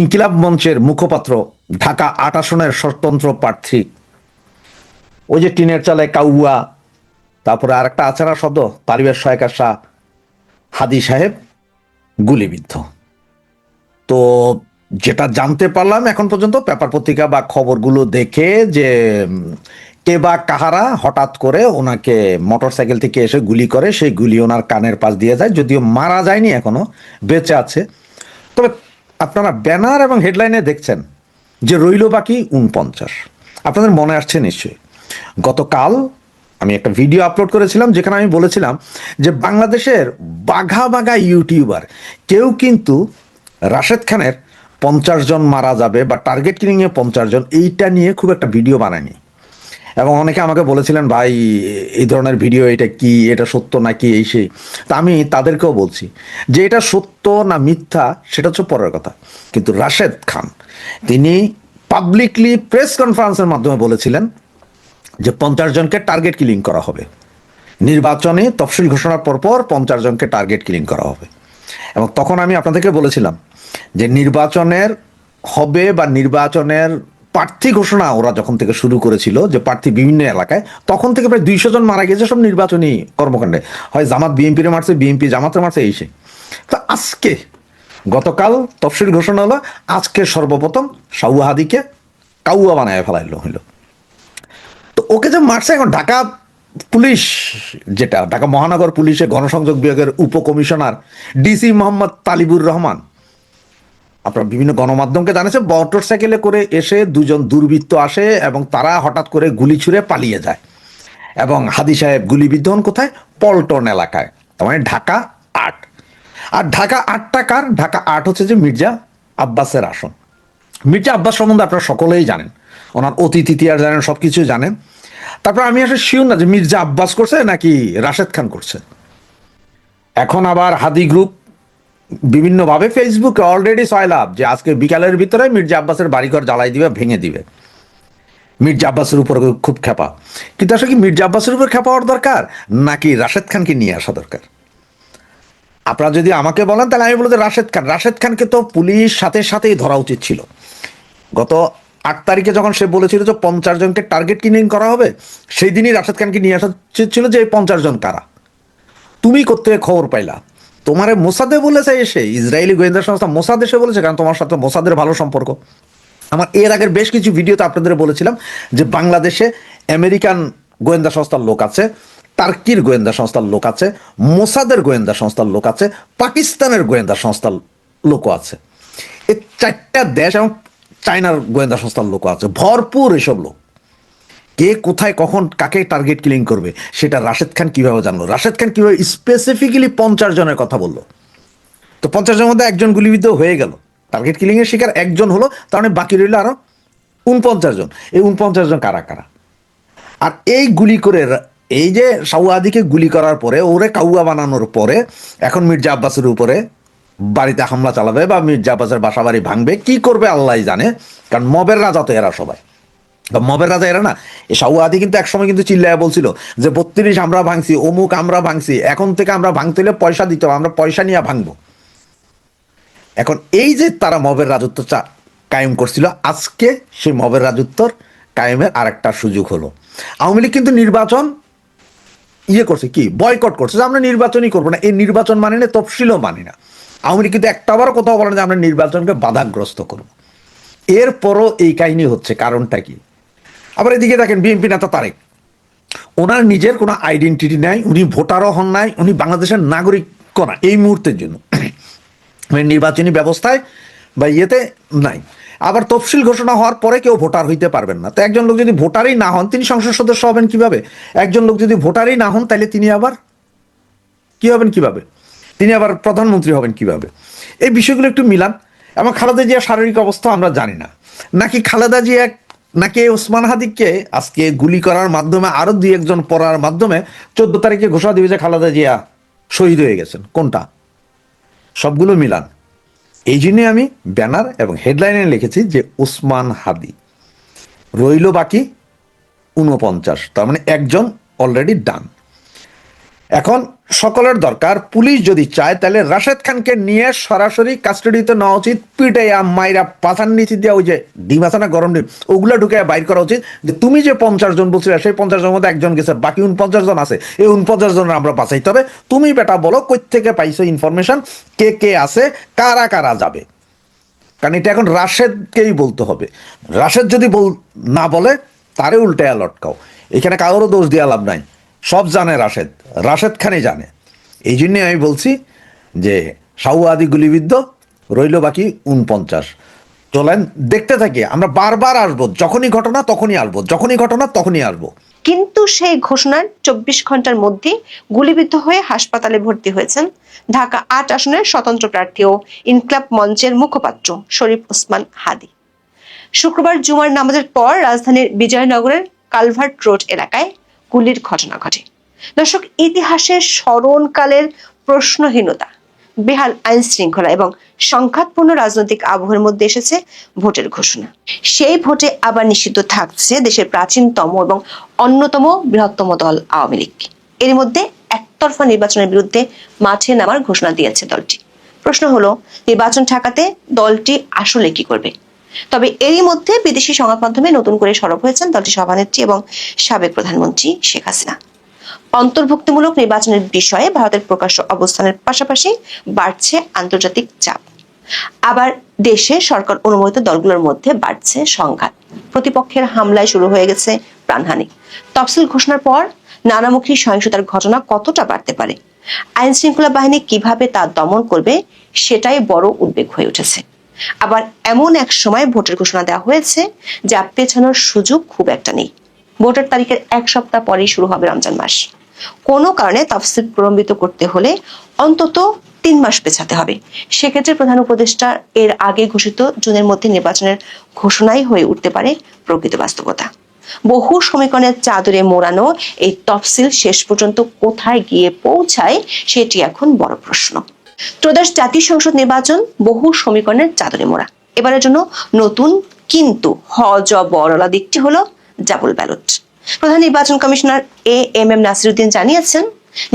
ইনকিলাব মঞ্চের মুখপাত্র, ঢাকা আট আসনের স্বতন্ত্র প্রার্থী। ওই যে টিনের চালে কাউয়া, তারপরে আর একটা আচারা শব্দ তালিবের সহায়কা শাহ হাদি সাহেব, গুলিবিদ্ধ। তো যেটা জানতে পারলাম এখন পর্যন্ত, পেপার পত্রিকা বা খবরগুলো দেখে যে কে বা কাহারা হঠাৎ করে ওনাকে মোটরসাইকেল থেকে এসে গুলি করে, সেই গুলি ওনার কানের পাশ দিয়ে যায়, যদিও মারা যায়নি এখনও, বেঁচে আছে। তবে আপনারা ব্যানার এবং হেডলাইনে দেখছেন যে রইল বাকি উনপঞ্চাশ আপনাদের মনে আসছে নিশ্চয়ই। গতকাল আমি একটা ভিডিও আপলোড করেছিলাম যেখানে আমি বলেছিলাম যে বাংলাদেশের বাঘা বাঘা ইউটিউবার কেউ কিন্তু রাশেদ খানের পঞ্চাশ জন মারা যাবে বা টার্গেট কিলিংয়ে পঞ্চাশ জন, এইটা নিয়ে খুব একটা ভিডিও বানায়নি। এবং অনেকে আমাকে বলেছিলেন, ভাই, এই ধরনের ভিডিও, এটা কি? এটা সত্য নাকি এই সেই? তা আমি তাদেরকেও বলছি যে এটা সত্য না মিথ্যা, সেটা হচ্ছে পরের কথা। কিন্তু রাশেদ খান, তিনি পাবলিকলি প্রেস কনফারেন্সের মাধ্যমে বলেছিলেন যে পঞ্চাশ জনকে টার্গেট কিলিং করা হবে। নির্বাচনে তফসিল ঘোষণার পরপর পঞ্চাশ জনকে টার্গেট কিলিং করা হবে। এবং তখন আমি আপনাদেরকে বলেছিলাম যে নির্বাচনের হবে বা নির্বাচনের প্রার্থী ঘোষণা ওরা যখন থেকে শুরু করেছিল যে প্রার্থী বিভিন্ন এলাকায়, তখন থেকে প্রায় দুইশো জন মারা গেছে সব নির্বাচনী কর্মকাণ্ডে। হয় জামাত বিএনপির মারছে, বিএনপি জামাতে মারছে, এই সে। তো আজকে গতকাল তফসিল ঘোষণা হলো, আজকে সর্বপ্রথম সাউহাদিকে কাউয়া বানায় ফেলাইলো হইল তো ওকে যে মারছে এখন ঢাকা পুলিশ যেটা, ঢাকা মহানগর পুলিশের গণসংযোগ বিভাগের উপকমিশনার ডিসি মোহাম্মদ তালিবুর রহমান আপনার বিভিন্ন গণমাধ্যমকে জানিয়েছে মোটর সাইকেলে করে এসে দুজন দুর্বৃত্ত আসে এবং তারা হঠাৎ করে গুলি ছুঁড়ে পালিয়ে যায়। এবং হাদি সাহেব গুলিবিদ্ধ হন কোথায়? পল্টন এলাকায়, তার মানে ঢাকা আট। আর ঢাকা আটটা কার? ঢাকা আট হচ্ছে যে মির্জা আব্বাসের আসন। মির্জা আব্বাস সম্বন্ধে আপনারা সকলেই জানেন, ওনার অতীত ইতিহাস জানেন সব কিছু জানেন। তারপর আমি আসলে শিওর না যে মির্জা আব্বাস করছে নাকি রাশেদ খান করছে। এখন আবার হাদি গ্রুপ বিভিন্নভাবে ফেসবুকে অলরেডি সয়লাভ যে আজকে বিকালের ভিতরে মির্জা আব্বাসের বাড়িঘর জ্বালাই দিবে, ভেঙে দিবে। মির্জা আব্বাসের উপর খুব খেপা কিন্তু আসলে কি মির্জা আব্বাসের উপর খেপা হওয়ার দরকার? নাকি রাশেদ খানকে নিয়ে আসা দরকার? আপনারা যদি আমাকে বলেন, তাহলে আমি বলতে রাশেদ খান। রাশেদ খানকে তো পুলিশ সাথে সাথেই ধরা উচিত ছিল। গত আট তারিখে যখন সে বলেছিল যে পঞ্চাশ জনকে টার্গেট কিলিং করা হবে, সেই দিনই রাশেদ খানকে নিয়ে আসা উচিত ছিল যে এই পঞ্চাশ জন কারা? তুমি করতে খবর পাইলা? তোমারে মোসাদে বলেছে এসে, ইসরায়েলি গোয়েন্দা সংস্থা মোসাদ এসে বলেছে, কারণ তোমার সাথে মোসাদের ভালো সম্পর্ক। আমার এর আগের বেশ কিছু ভিডিওতে আপনাদের বলেছিলাম যে বাংলাদেশে আমেরিকান গোয়েন্দা সংস্থার লোক আছে, টার্কির গোয়েন্দা সংস্থার লোক আছে, মোসাদের গোয়েন্দা সংস্থার লোক আছে, পাকিস্তানের গোয়েন্দা সংস্থার লোকও আছে। এই চারটা দেশ এবং চায়নার গোয়েন্দা সংস্থার লোক আছে, ভরপুর এসব লোক। কে কোথায় কখন কাকে টার্গেট কিলিং করবে, সেটা রাশেদ খান কীভাবে জানলো? রাশেদ খান কীভাবে স্পেসিফিক্যালি পঞ্চাশ জনের কথা বলল? তো পঞ্চাশ জনের মধ্যে একজন গুলিবিদ্ধ হয়ে গেল। টার্গেট কিলিং এর শিকার একজন হলো, তার মানে বাকি রইল আরও উনপঞ্চাশ জন। এই উনপঞ্চাশ জন কারা কারা? আর এই গুলি করে এই যে সাউয়াদিকে গুলি করার পরে, ওরে কাউয়া বানানোর পরে, এখন মির্জা আব্বাসের উপরে বাড়িতে হামলা চালাবে বা মির্জা আব্বাসের বাসা বাড়ি ভাঙবে, কি করবে আল্লাহ জানে, কারণ মবের রাজা তো এরা সবাই। মবের রাজা এরা না এই সাউয়াদি কিন্তু একসময় কিন্তু চিল্লায় বলছিল যে, বত্রিশ আমরা ভাঙছি, অমুক আমরা ভাঙছি, এখন থেকে আমরা ভাঙতে হলে পয়সা দিতে হবে, আমরা পয়সা নিয়ে ভাঙবো। এখন এই যে তারা মবের রাজত্ব চা কায়েম করছিল, আজকে সেই মবের রাজত্বর কায়েমের আরেকটা সুযোগ হলো। আওয়ামী লীগ কিন্তু নির্বাচন ইয়ে করছে কি, বয়কট করছে, যে আমরা নির্বাচনই করব না, এই নির্বাচন মানে না, তফসিলও মানে না। আওয়ামী লীগ কিন্তু একটাবারও কোথাও বলে না যে, আমরা নির্বাচনকে বাধাগ্রস্ত করব। এরপরও এই কাহিনী হচ্ছে, কারণটা কি? আবার এদিকে দেখেন বিএনপি নেতা তারেক। ওনার নিজের কোনো আইডেন্টিটি নাই, উনি ভোটারও হন নাই, উনি বাংলাদেশের নাগরিক না, এই মুহূর্তের জন্য। মানে নির্বাচনী ব্যবস্থায় বা ইয়েতে নাই। আবার তফসিল ঘোষণা হওয়ার পরে কেউ ভোটার হইতে পারবেন না। তো একজন লোক যদি ভোটারই না হন, তিনি সংসদ সদস্য হবেন কীভাবে? একজন লোক যদি ভোটারই না হন তাহলে তিনি আবার কি হবেন কীভাবে? তিনি আবার প্রধানমন্ত্রী হবেন কীভাবে? এই বিষয়গুলো একটু মিলান। এবং খালেদা জিয়ার শারীরিক অবস্থা আমরা জানি না। নাকি খালেদা জিয়া নাকি ওসমান হাদিককে আজকে গুলি করার মাধ্যমে, আরও দুই একজন পড়ার মাধ্যমে চোদ্দ তারিখে ঘোষণা দিবে যে খালেদা জিয়া শহীদ হয়ে গেছেন? কোনটা? সবগুলো মিলান। এই জন্যে আমি ব্যানার এবং হেডলাইনে লিখেছি যে উসমান হাদি। রইল বাকি উনপঞ্চাশ তার মানে একজন অলরেডি ডান। এখন সকলের দরকার। পুলিশ যদি চায়, তাহলে রাশেদ খানকে নিয়ে সরাসরি কাস্টাডিতে নেওয়া উচিত। পিটাইয়া, মাইরা, পাথার নিচে দেওয়া ওই যে ডিম আছে না গরম ডিম, ওগুলো ঢুকে বাইর করা উচিত। যে তুমি যে পঞ্চাশ জন বলছিলে, সেই পঞ্চাশ জনের মধ্যে একজন গেছে, বাকি উনপঞ্চাশ জন আছে। এই উনপঞ্চাশ জনের আমরা বাঁচাইতে হবে। তুমি বেটা বলো কই থেকে পাইছো ইনফরমেশন কে কে আছে? কারা কারা যাবে? কারণ এটা এখন রাশেদকেই বলতে হবে। রাশেদ যদি বল না বলে, তারে উল্টায়া লটকাও। এখানে কারোরও দোষ দেওয়া লাভ নাই। সব জানে রাশেদ। রাশেদ খানই জানে। এই জন্যে আমি বলছি যে সাউ আদি গুলিবিদ্ধ, রইল বাকি উনপঞ্চাশ চলেন, দেখতে থাকি, আমরা বারবার আসব। যখনই ঘটনা, তখনই আসব। যখনই ঘটনা, তখনই আসব। কিন্তু সেই ঘোষণার চব্বিশ ঘণ্টার মধ্যে গুলিবিদ্ধ হয়ে হাসপাতালে ভর্তি হয়েছেন ঢাকা আট আসনের স্বতন্ত্র প্রার্থী ও ইনকলাব মঞ্চের মুখপাত্র শরীফ ওসমান হাদি। শুক্রবার জুমার নামাজের পর রাজধানীর বিজয়নগরের কালভার্ট রোড এলাকায় গুলির ঘটনা ঘটে। দর্শক, ইতিহাসের স্মরণকালের প্রশ্নহীনতা, বেহাল আইন শৃঙ্খলা এবং সংঘাতপূর্ণ রাজনৈতিক আবহের মধ্যে এসেছে ভোটের ঘোষণা। সেই ভোটে আবার নিষিদ্ধ থাকছে দেশের প্রাচীনতম এবং অন্যতম বৃহত্তম দল আওয়ামী লীগ। এর মধ্যে একতরফা নির্বাচনের বিরুদ্ধে মাঠে নামার ঘোষণা দিয়েছে দলটি। প্রশ্ন হলো, নির্বাচন ঠেকাতে দলটি আসলে কি করবে? তবে এরই মধ্যে বিদেশি সংবাদ মাধ্যমে নতুন করে সরব হয়েছেন দলটির সভানেত্রী এবং সাবেক প্রধানমন্ত্রী শেখ হাসিনা। অন্তর্ভুক্তিমূলক নির্বাচনের বিষয়ে ভারতের প্রকাশ্য অবস্থানের পাশাপাশি বাড়ছে আন্তর্জাতিক চাপ। আবার দেশে সরকার অনুমোদিত দলগুলোর মধ্যে বাড়ছে সংঘাত। প্রতিপক্ষের হামলায় শুরু হয়ে গেছে প্রাণহানি। তফসিল ঘোষণার পর নানামুখী সহিংসতার ঘটনা কতটা বাড়তে পারে? আইন শৃঙ্খলা বাহিনী কীভাবে তা দমন করবে, সেটাই বড় উদ্বেগ হয়ে উঠেছে। আবার এমন এক সময় ভোটের ঘোষণা দেওয়া হয়েছে, যা পেছানোর সুযোগ খুব একটা নেই। ভোটের তারিখের এক সপ্তাহ পরেই শুরু হবে রমজান মাস। কোনো কারণে তফসিল প্রলম্বিত করতে হলে অন্তত তিন মাস পেছাতে হবে। সেক্ষেত্রে প্রধান উপদেষ্টা এর আগে ঘোষিত জুনের মধ্যে নির্বাচনের ঘোষণাই হয়ে উঠতে পারে প্রকৃত বাস্তবতা। বহু সমীকরণের চাদরে মোড়ানো এই তফসিল শেষ পর্যন্ত কোথায় গিয়ে পৌঁছায়, সেটি এখন বড় প্রশ্ন। ত্রয়োদশ জাতীয় সংসদ নির্বাচন বহু সমীকরণের চাদরে মোড়া। এবারের জন্য নতুন কিন্তু হজ বড়লা দিকটি হলো ডাবল ব্যালট। প্রধান নির্বাচন commissioner A M M Nasiruddin জানিয়েছেন,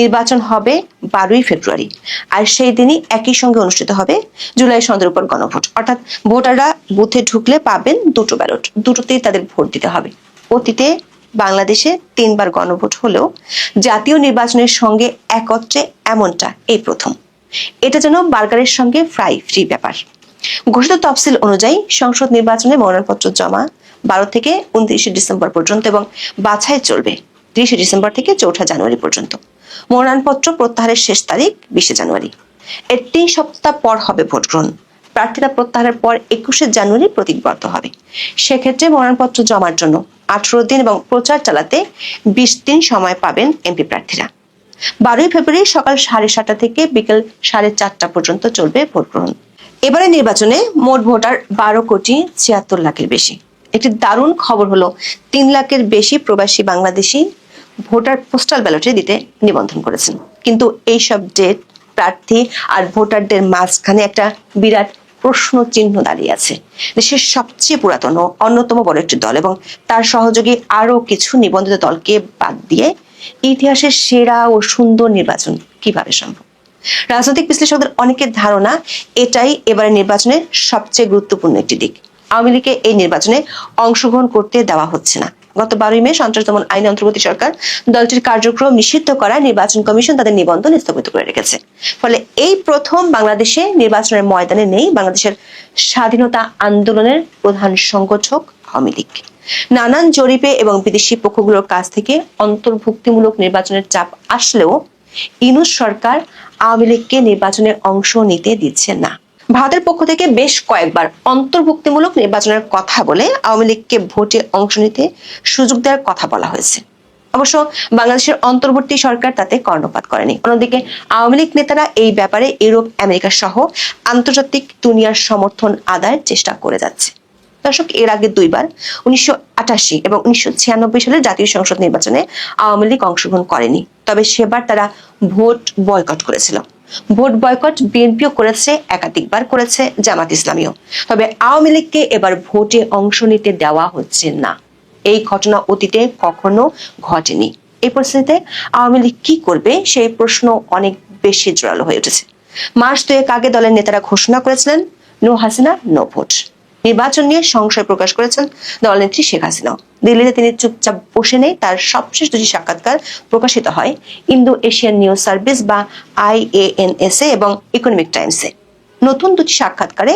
নির্বাচন হবে বারোই ফেব্রুয়ারি, আর সেই দিনই একই সঙ্গে অনুষ্ঠিত হবে জুলাই সন্ধ্যের উপর গণভোট। অর্থাৎ ভোটাররা বুথে ঢুকলে পাবেন দুটো ব্যালট, দুটোতেই তাদের ভোট দিতে হবে। অতীতে বাংলাদেশে তিনবার গণভোট হলেও জাতীয় নির্বাচনের সঙ্গে একত্রে এমনটা এই প্রথম। এটা যেন বার্গারের সঙ্গে ফ্রাই ফ্রি ব্যাপার। ঘোষিত তফসিল অনুযায়ী সংসদ নির্বাচনে মনোনয়নপত্র জমা বারো থেকে উনত্রিশে ডিসেম্বর পর্যন্ত এবং বাছাই চলবে ত্রিশে ডিসেম্বর থেকে চৌঠা জানুয়ারি পর্যন্ত। মনোনয়নপত্র প্রত্যাহারের শেষ তারিখ বিশে জানুয়ারি। এর তিন সপ্তাহ পর হবে ভোট গ্রহণ প্রার্থীরা প্রত্যাহারের পর একুশে জানুয়ারি প্রতীকবদ্ধ হবে। সেক্ষেত্রে মনোনয়নপত্র জমার জন্য আঠারো দিন এবং প্রচার চালাতে বিশ দিন সময় পাবেন এমপি প্রার্থীরা। বারোই ফেব্রুয়ারি সকাল সাড়ে সাতটা থেকে বিকেল সাড়ে চারটা পর্যন্ত চলবে ভোট গ্রহণ এবারে নির্বাচনে মোট ভোটার বারো কোটি ছিয়াত্তর লাখের বেশি। একটি দারুণ খবর হলো, তিন লাখের বেশি প্রবাসী বাংলাদেশি ভোটার পোস্টাল ব্যালটে দিতে নিবন্ধন করেছেন। কিন্তু এইসব ডেট, প্রার্থী আর ভোটারদের মাঝখানে একটা বিরাট প্রশ্ন চিহ্ন দাঁড়িয়ে আছে। দেশের সবচেয়ে পুরাতন অন্যতম বড় একটি দল এবং তার সহযোগী আরও কিছু নিবন্ধিত দলকে বাদ দিয়ে ইতিহাসের সেরা ও সুন্দর নির্বাচন কীভাবে সম্ভব? রাজনৈতিক বিশ্লেষকদের অনেকের ধারণা এটাই এবারে নির্বাচনের সবচেয়ে গুরুত্বপূর্ণ একটি দিক। আওয়ামী লীগকে এই নির্বাচনে অংশগ্রহণ করতে দেওয়া হচ্ছে না। গত বারোই মে সন্ত্রাস দমন আইন অন্তর্বর্তী সরকার দলটির কার্যক্রম নিষিদ্ধ করায় নির্বাচন কমিশন তাদের নিবন্ধন স্থগিত করে রেখেছে। ফলে এই প্রথম বাংলাদেশে নির্বাচনের ময়দানে নেই বাংলাদেশের স্বাধীনতা আন্দোলনের প্রধান সংগঠক আওয়ামী লীগ। নানান জরিপে এবং বিদেশি পক্ষগুলোর কাছ থেকে অন্তর্ভুক্তিমূলক নির্বাচনের চাপ আসলেও ইনুস সরকার আওয়ামী লীগকে নির্বাচনে অংশ নিতে দিচ্ছে না। ভারতের পক্ষ থেকে বেশ কয়েকবার অন্তর্ভুক্তিমূলক নির্বাচনের কথা বলে আওয়ামী লীগকে ভোটে অংশ নিতে সুযোগ দেওয়ার কথা বলা হয়েছে। অবশ্য বাংলাদেশের অন্তর্বর্তী সরকার তাতে কর্ণপাত করেনি। অন্যদিকে আওয়ামী লীগ নেতারা এই ব্যাপারে ইউরোপ, আমেরিকা সহ আন্তর্জাতিক দুনিয়ার সমর্থন আদায়ের চেষ্টা করে যাচ্ছে। দর্শক এর আগে দুইবার, উনিশশো আটাশি এবং উনিশশো ছিয়ানব্বই সালের জাতীয় সংসদ নির্বাচনে আওয়ামী লীগ অংশগ্রহণ করেনি। তবে সেবার তারা ভোট বয়কট করেছিল। ভোট বয়কট বিএনপিও করেছে, একাধিকবার করেছে জামাত ইসলামীও। তবে আওয়ামী লীগকে এবার ভোটে অংশ নিতে দেওয়া হচ্ছে না। এই ঘটনা অতীতে কখনো ঘটেনি। এই পরিস্থিতিতে আওয়ামী লীগ কি করবে, সেই প্রশ্ন অনেক বেশি জোরালো হয়ে উঠেছে। মাস দুয়েক আগে দলের নেতারা ঘোষণা করেছিলেন নো হাসিনা নো ভোট। নির্বাচন নিয়ে সংশয় প্রকাশ করেছেন দলনেত্রী শেখ হাসিনাও দিল্লিতে তিনি চুপচাপ বসে নেই, তার সবশেষ দুটি সাক্ষাৎকার প্রকাশিত হয় ইন্দো এশিয়ান নিউজ সার্ভিস বা আইএএনএসএ এবং ইকোনমিক টাইমসে। নতুন দুটি সাক্ষাৎকারে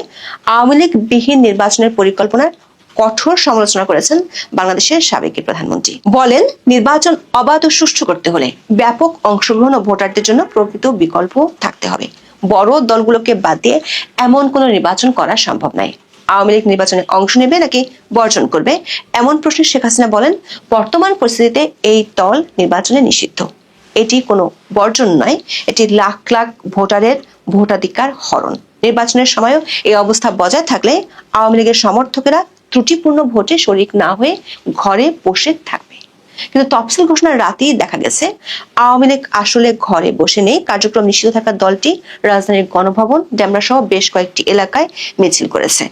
আওয়ামী লীগ বিহীন নির্বাচনের পরিকল্পনার কঠোর সমালোচনা করেছেন বাংলাদেশের সাবেক প্রধানমন্ত্রী। বলেন, নির্বাচন অবাধ ও সুষ্ঠু করতে হলে ব্যাপক অংশগ্রহণ ও ভোটারদের জন্য প্রকৃত বিকল্প থাকতে হবে। বড় দলগুলোকে বাদ দিয়ে এমন কোনো নির্বাচন করা সম্ভব নয়। আওয়ামী লীগ নির্বাচনে অংশ নেবে নাকি বর্জন করবে? এমন প্রশ্নে শেখ হাসিনা বলেন, বর্তমান পরিস্থিতিতে এই দল নির্বাচনে নিষিদ্ধ। এটি কোনো বর্জন নয়, এটি লাখ লাখ ভোটারের ভোটাধিকার হরণ। নির্বাচনের সময়ও এই অবস্থা বজায় থাকলে আওয়ামী লীগের সমর্থকেরা ত্রুটিপূর্ণ ভোটে শরিক না হয়ে ঘরে বসে থাকবে। কিন্তু তফসিল ঘোষণার রাতেই দেখা গেছে, আওয়ামী লীগ আসলে ঘরে বসে নেই। কার্যক্রম নিষিদ্ধ থাকা দলটি রাজধানীর গণভবন ডেমরা সহ বেশ কয়েকটি এলাকায় মিছিল করেছে।